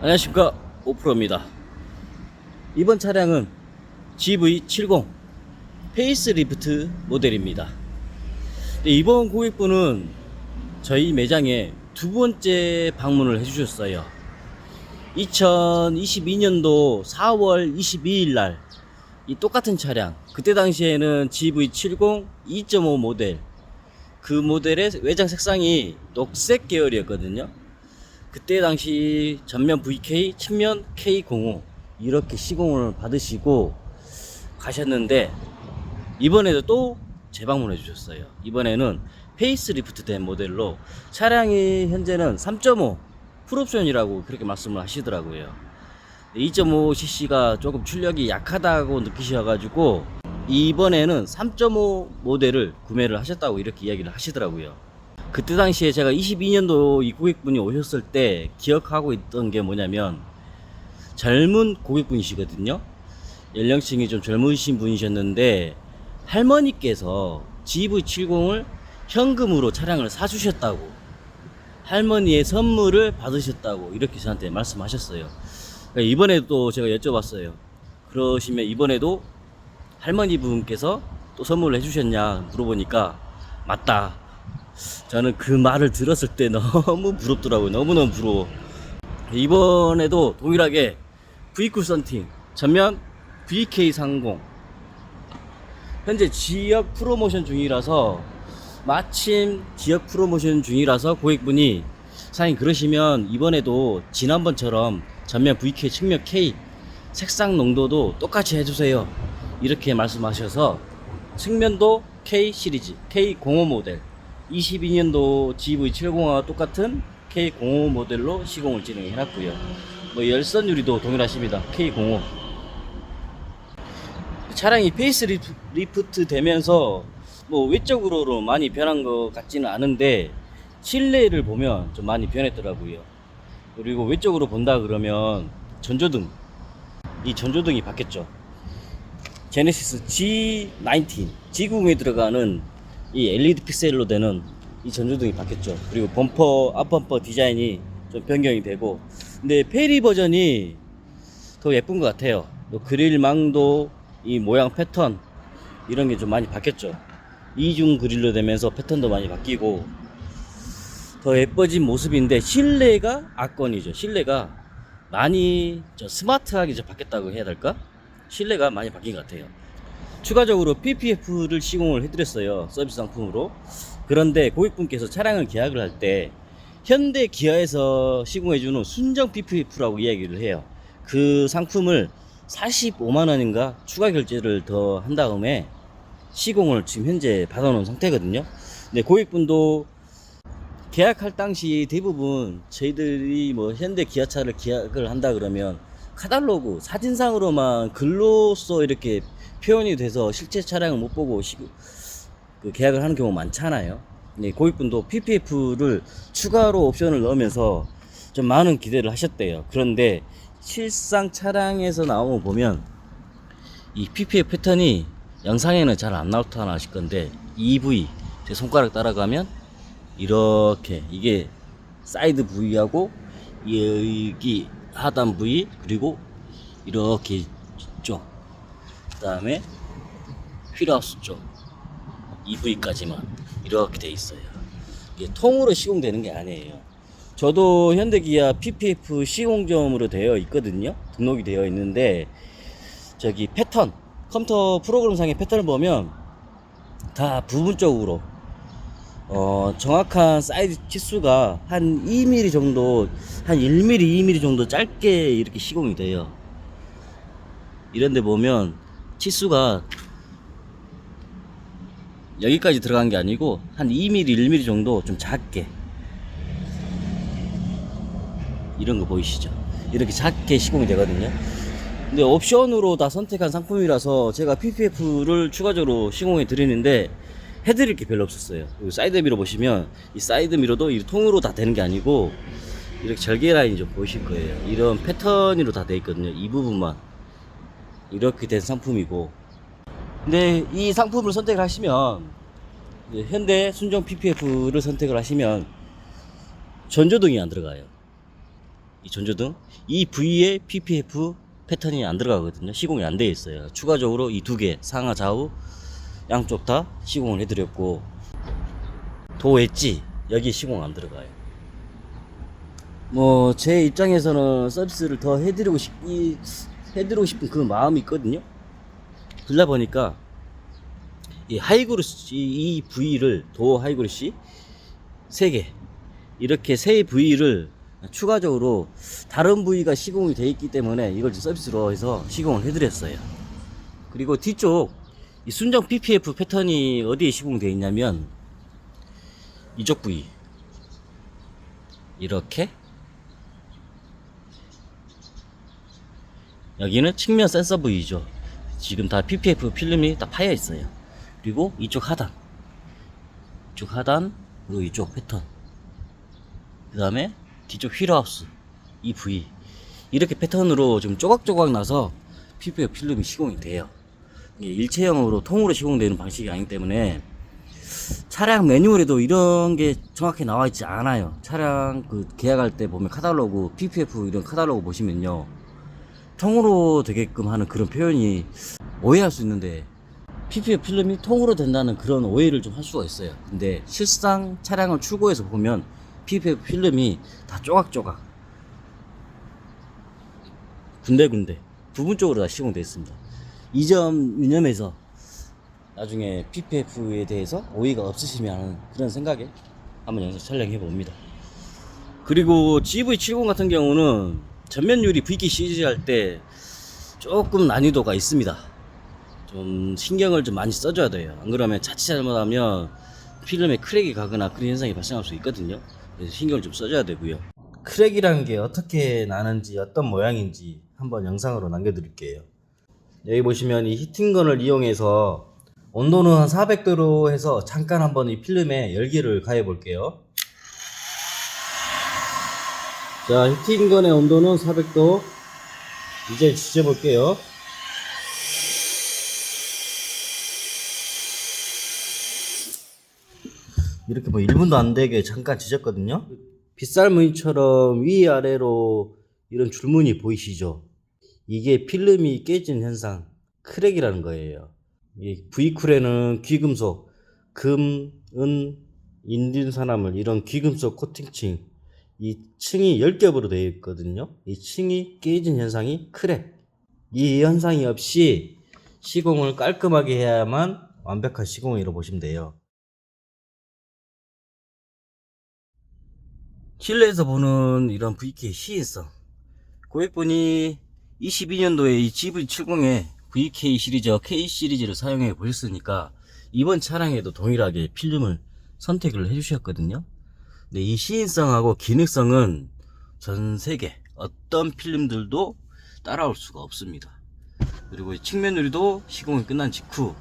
안녕하십니까. 오프로입니다. 이번 차량은 GV70 페이스리프트 모델입니다. 네, 이번 고객분은 저희 매장에 두 번째 방문을 해주셨어요. 2022년도 4월 22일 날 이 똑같은 차량 그때 당시에는 GV70 2.5 모델. 그 모델의 외장 색상이 녹색 계열이었거든요 그때 당시 전면 VK, 측면 K05 이렇게 시공을 받으시고 가셨는데 이번에도 또 재방문해 주셨어요. 이번에는 페이스리프트 된 모델로 차량이 현재는 3.5 풀옵션이라고 그렇게 말씀을 하시더라고요. 2.5cc가 조금 출력이 약하다고 느끼셔가지고 이번에는 3.5 모델을 구매를 하셨다고 이렇게 이야기를 하시더라고요. 그때 당시에 제가 22년도 이 고객분이 오셨을 때 기억하고 있던 게 뭐냐면 젊은 고객분이시거든요. 연령층이 좀 젊으신 분이셨는데 할머니께서 GV70을 현금으로 차량을 사주셨다고 할머니의 선물을 받으셨다고 이렇게 저한테 말씀하셨어요. 그러니까 이번에도 제가 여쭤봤어요. 그러시면 이번에도 할머니 분께서 또 선물을 해주셨냐 물어보니까 맞다. 저는 그 말을 들었을 때 너무 부럽더라고요. 너무너무 부러워. 이번에도 동일하게 V쿨 썬팅 전면 VK30 현재 지역 프로모션 중이라서 마침 지역 프로모션 중이라서 고객분이 사장님 그러시면 이번에도 지난번처럼 전면 VK 측면 K 색상 농도도 똑같이 해주세요 이렇게 말씀하셔서 측면도 K 시리즈 K05 모델 22년도 GV70와 똑같은 K05 모델로 시공을 진행해 놨고요. 뭐 열선 유리도 동일하십니다. K05. 차량이 페이스 리프- 리프트 되면서 뭐 외적으로 많이 변한 것 같지는 않은데 실내를 보면 좀 많이 변했더라고요. 그리고 외적으로 본다 그러면 전조등 이 전조등이 바뀌었죠. 제네시스 G19 G90에 들어가는 이 LED 픽셀로 되는 이 전조등이 바뀌었죠. 그리고 범퍼 앞범퍼 디자인이 좀 변경이 되고 근데 페리 버전이 더 예쁜 것 같아요. 또 그릴망도 이 모양 패턴 이런 게 좀 많이 바뀌었죠. 이중 그릴로 되면서 패턴도 많이 바뀌고 더 예뻐진 모습인데 실내가 압권이죠. 실내가 많이 저 스마트하게 좀 바뀌었다고 해야 될까? 실내가 많이 바뀐 것 같아요. 추가적으로 PPF를 시공을 해드렸어요. 서비스 상품으로. 그런데 고객분께서 차량을 계약을 할 때 현대 기아에서 시공해주는 순정 PPF라고 이야기를 해요. 그 상품을 45만 원인가 추가 결제를 더 한 다음에 시공을 지금 현재 받아놓은 상태거든요. 근데 고객분도 계약할 당시 대부분 저희들이 뭐 현대 기아차를 계약을 한다 그러면 카탈로그 사진상으로만 글로써 이렇게 표현이 돼서 실제 차량을 못 보고 시, 그 계약을 하는 경우가 많잖아요. 근데 고객분도 PPF를 추가로 옵션을 넣으면서 좀 많은 기대를 하셨대요. 그런데 실상 차량에서 나오면 보면 이 PPF 패턴이 영상에는 잘 안 나타나 하실 건데 EV 제 손가락 따라가면 이렇게 이게 사이드 부위하고 여기 하단 부위 그리고 이렇게 쪽 그 다음에 휠하우스 쪽 EV까지만 이렇게 돼 있어요. 이게 통으로 시공되는 게 아니에요. 저도 현대기아 PPF 시공점으로 되어 있거든요. 등록이 되어 있는데 저기 패턴 컴퓨터 프로그램상의 패턴을 보면 다 부분적으로 어, 정확한 사이즈 치수가 한 2mm 정도, 한 1mm, 2mm 정도 짧게 이렇게 시공이 돼요. 이런데 보면 치수가 여기까지 들어간 게 아니고 한 2mm, 1mm 정도 좀 작게 이런 거 보이시죠? 이렇게 작게 시공이 되거든요. 근데 옵션으로 다 선택한 상품이라서 제가 PPF를 추가적으로 시공해 드리는데 해드릴 게 별로 없었어요. 그리고 사이드 미러 보시면 이 사이드 미러도 이 통으로 다 되는 게 아니고 이렇게 절개 라인이 좀 보이실 거예요. 이런 패턴으로 다 돼 있거든요. 이 부분만 이렇게 된 상품이고 근데 이 상품을 선택을 하시면 현대 순정 PPF를 선택을 하시면 전조등이 안 들어가요. 이 전조등 이 부위에 PPF 패턴이 안 들어가거든요. 시공이 안 되어 있어요. 추가적으로 이 두 개 상하 좌우 양쪽 다 시공을 해드렸고 도 엣지 여기 시공 안 들어가요. 뭐 제 입장에서는 서비스를 더 해드리고 싶이 해드리고 싶은 그 마음이 있거든요. 그러다 보니까 이 하이그루시 이 부위를 도 하이그루시 세 개 이렇게 세 부위를 추가적으로 다른 부위가 시공이 돼 있기 때문에 이걸 좀 서비스로 해서 시공을 해드렸어요. 그리고 뒤쪽 이 순정 PPF 패턴이 어디에 시공되어 있냐면 이쪽 부위 이렇게 여기는 측면 센서 부위죠. 지금 다 PPF 필름이 다 파여 있어요. 그리고 이쪽 하단, 이쪽 하단, 그리고 이쪽 패턴. 그 다음에 뒤쪽 휠하우스, 이 부위. 이렇게 패턴으로 좀 조각조각 나서 PPF 필름이 시공이 돼요. 일체형으로 통으로 시공되는 방식이 아니기 때문에 차량 매뉴얼에도 이런 게 정확히 나와 있지 않아요. 차량 그 계약할 때 보면 카탈로그, PPF 이런 카탈로그 보시면요. 통으로 되게끔 하는 그런 표현이 오해할 수 있는데 PPF 필름이 통으로 된다는 그런 오해를 좀 할 수가 있어요. 근데 실상 차량을 출고해서 보면 PPF 필름이 다 조각조각 군데군데 부분적으로 다 시공되어 있습니다. 이 점 유념해서 나중에 PPF에 대해서 오해가 없으시면 그런 생각에 한번 영상 촬영해 봅니다. 그리고 GV70 같은 경우는 전면 유리 V키 CG 할 때 조금 난이도가 있습니다. 좀 신경을 좀 많이 써줘야 돼요. 안 그러면 자칫 잘못하면 필름에 크랙이 가거나 그런 현상이 발생할 수 있거든요. 그래서 신경을 좀 써줘야 되고요. 크랙이라는 게 어떻게 나는지 어떤 모양인지 한번 영상으로 남겨드릴게요. 여기 보시면 이 히팅건을 이용해서 온도는 한 400도로 해서 잠깐 한번 이 필름에 열기를 가해 볼게요. 자, 히팅건의 온도는 400도. 이제 지져볼게요. 이렇게 뭐 1분도 안 되게 잠깐 지졌거든요. 빗살무늬처럼 위아래로 이런 줄무늬 보이시죠? 이게 필름이 깨진 현상, 크랙이라는 거예요. 이 V쿨에는 귀금속, 금, 은, 인딘산화물 이런 귀금속 코팅층 이 층이 10겹으로 되어 있거든요. 이 층이 깨진 현상이 크랙. 이 현상이 없이 시공을 깔끔하게 해야만 완벽한 시공이라고 보시면 돼요. 실내에서 보는 이런 VK 시인성. 고객분이 22년도에 이 GV70에 VK 시리즈와 K 시리즈를 사용해 보셨으니까 이번 차량에도 동일하게 필름을 선택을 해주셨거든요. 근데 이 시인성하고 기능성은 전 세계 어떤 필름들도 따라올 수가 없습니다. 그리고 이 측면 유리도 시공이 끝난 직후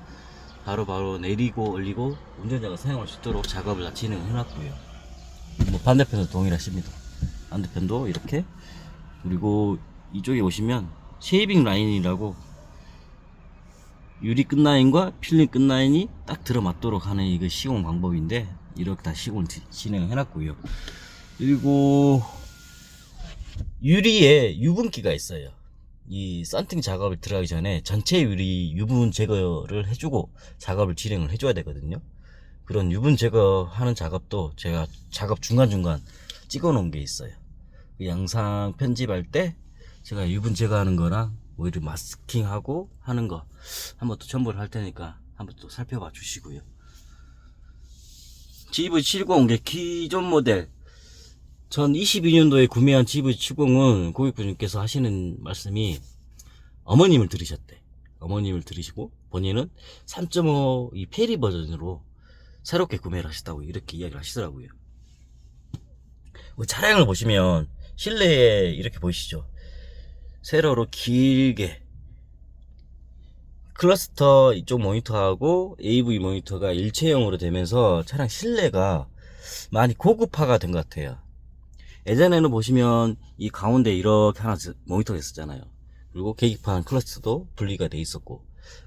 바로 바로 내리고 올리고 운전자가 사용할 수 있도록 작업을 다 진행해 놨고요. 뭐 반대편도 동일하십니다. 반대편도 이렇게 그리고 이쪽에 오시면 쉐이빙 라인이라고 유리 끝라인과 필름 끝라인이 딱 들어맞도록 하는 이거 시공 방법인데 이렇게 다 시공을 지- 진행해 놨고요. 그리고 유리에 유분기가 있어요. 이 썬팅 작업을 들어가기 전에 전체 유리 유분 제거를 해주고 작업을 진행을 해줘야 되거든요. 그런 유분 제거하는 작업도 제가 작업 중간중간 찍어 놓은 게 있어요. 그 영상 편집할 때 제가 유분 제거하는 거랑 오히려 마스킹하고 하는 거 한번 또 첨부를 할 테니까 한번 또 살펴봐 주시고요. GV70 게 기존 모델 전 22년도에 구매한 GV70은 고객분께서 하시는 말씀이 어머님을 들으셨대. 어머님을 들으시고 본인은 3.5이 페리 버전으로 새롭게 구매를 하셨다고 이렇게 이야기를 하시더라고요. 그 차량을 보시면 실내에 이렇게 보이시죠? 세로로 길게 클러스터 이쪽 모니터하고 AV 모니터가 일체형으로 되면서 차량 실내가 많이 고급화가 된 것 같아요. 예전에는 보시면 이 가운데 이렇게 하나 모니터가 있었잖아요. 그리고 계기판 클러스터도 분리가 돼 있었고.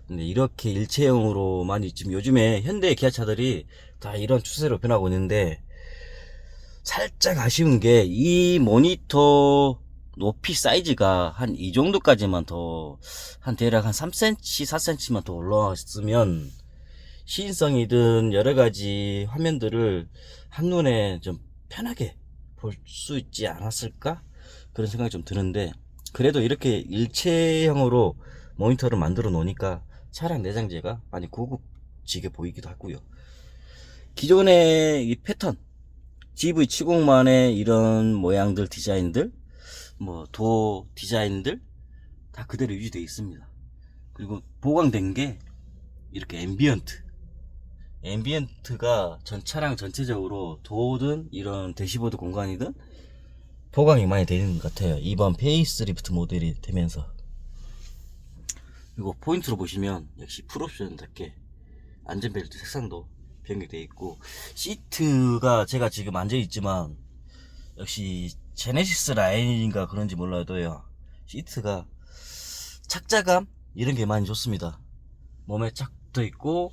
근데 이렇게 일체형으로 많이 지금 요즘에 현대 기아차들이 다 이런 추세로 변하고 있는데 살짝 아쉬운 게 이 모니터 높이 사이즈가 한 이 정도까지만 더 한 대략 한 3cm, 4cm만 더 올라왔으면 시인성이든 여러 가지 화면들을 한눈에 좀 편하게 볼 수 있지 않았을까? 그런 생각이 좀 드는데 그래도 이렇게 일체형으로 모니터를 만들어 놓으니까 차량 내장재가 많이 고급지게 보이기도 하고요. 기존의 이 패턴 GV70만의 이런 모양들 디자인들 뭐 도 디자인들 다 그대로 유지되어 있습니다. 그리고 보강된 게 이렇게 앰비언트 앰비언트가 전 차량 전체적으로 도든 이런 대시보드 공간이든 보강이 많이 되는 것 같아요. 이번 페이스리프트 모델이 되면서 그리고 포인트로 보시면 역시 풀옵션답게 안전벨트 색상도 변경되어 있고 시트가 제가 지금 앉아 있지만 역시 제네시스 라인인가 그런지 몰라도요. 시트가 착자감? 이런 게 많이 좋습니다. 몸에 착 붙어 있고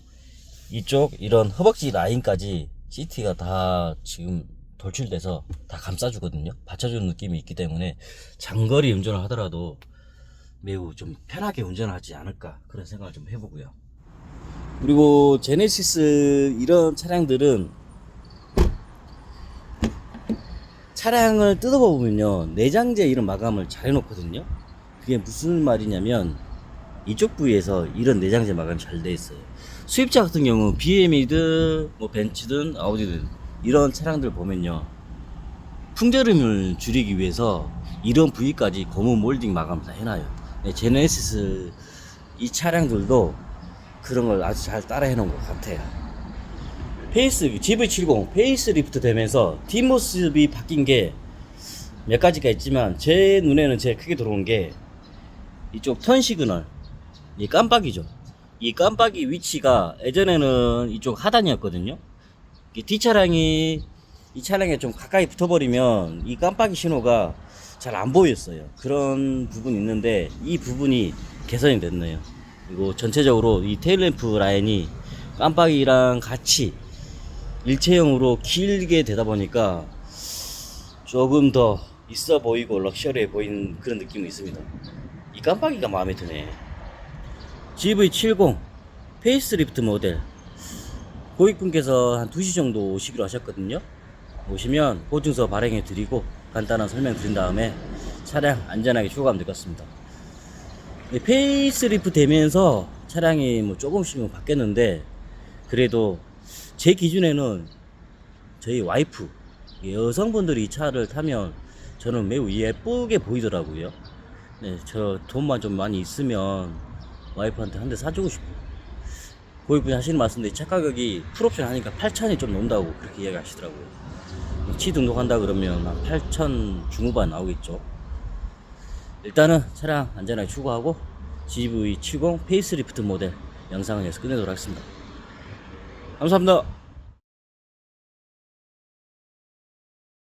이쪽 이런 허벅지 라인까지 시트가 다 지금 돌출돼서 다 감싸주거든요. 받쳐주는 느낌이 있기 때문에 장거리 운전을 하더라도 매우 좀 편하게 운전하지 않을까 그런 생각을 좀 해보고요. 그리고 제네시스 이런 차량들은 차량을 뜯어보면요 내장재 이런 마감을 잘 해놓거든요. 그게 무슨 말이냐면 이쪽 부위에서 이런 내장재 마감이 잘 돼 있어요. 수입차 같은 경우 BM이든 뭐 벤츠든 아우디든 이런 차량들 보면요 풍절음을 줄이기 위해서 이런 부위까지 고무 몰딩 마감 다 해놔요. 네, 제네시스 이 차량들도 그런 걸 아주 잘 따라 해놓은 것 같아요. 페이스, GV70 페이스리프트 되면서 뒷모습이 바뀐 게 몇 가지가 있지만 제 눈에는 제일 크게 들어온 게 이쪽 턴 시그널, 이 깜빡이죠. 이 깜빡이 위치가 예전에는 이쪽 하단이었거든요. 이 뒷차량이 이 차량에 좀 가까이 붙어버리면 이 깜빡이 신호가 잘 안 보였어요. 그런 부분이 있는데 이 부분이 개선이 됐네요. 그리고 전체적으로 이 테일램프 라인이 깜빡이랑 같이 일체형으로 길게 되다 보니까 조금 더 있어 보이고 럭셔리해 보이는 그런 느낌이 있습니다. 이 깜빡이가 마음에 드네. GV70 페이스리프트 모델 고객분께서 한 2시 정도 오시기로 하셨거든요. 오시면 보증서 발행해 드리고 간단한 설명 드린 다음에 차량 안전하게 출고하면 될 것 같습니다. 네, 페이스리프 되면서 차량이 뭐 조금씩은 바뀌었는데 그래도 제 기준에는 저희 와이프 여성분들이 이 차를 타면 저는 매우 예쁘게 보이더라고요. 네, 저 돈만 좀 많이 있으면 와이프한테 한 대 사주고 싶어요. 고객분이 하시는 말씀인데 차 가격이 풀옵션 하니까 8천이 좀 넘다고 그렇게 이야기 하시더라고요. 치 등록한다 그러면 한 8천 중후반 나오겠죠. 일단은 차량 안전하게 출고하고 GV70 페이스리프트 모델 영상을 여기서 끝내도록 하겠습니다. 감사합니다.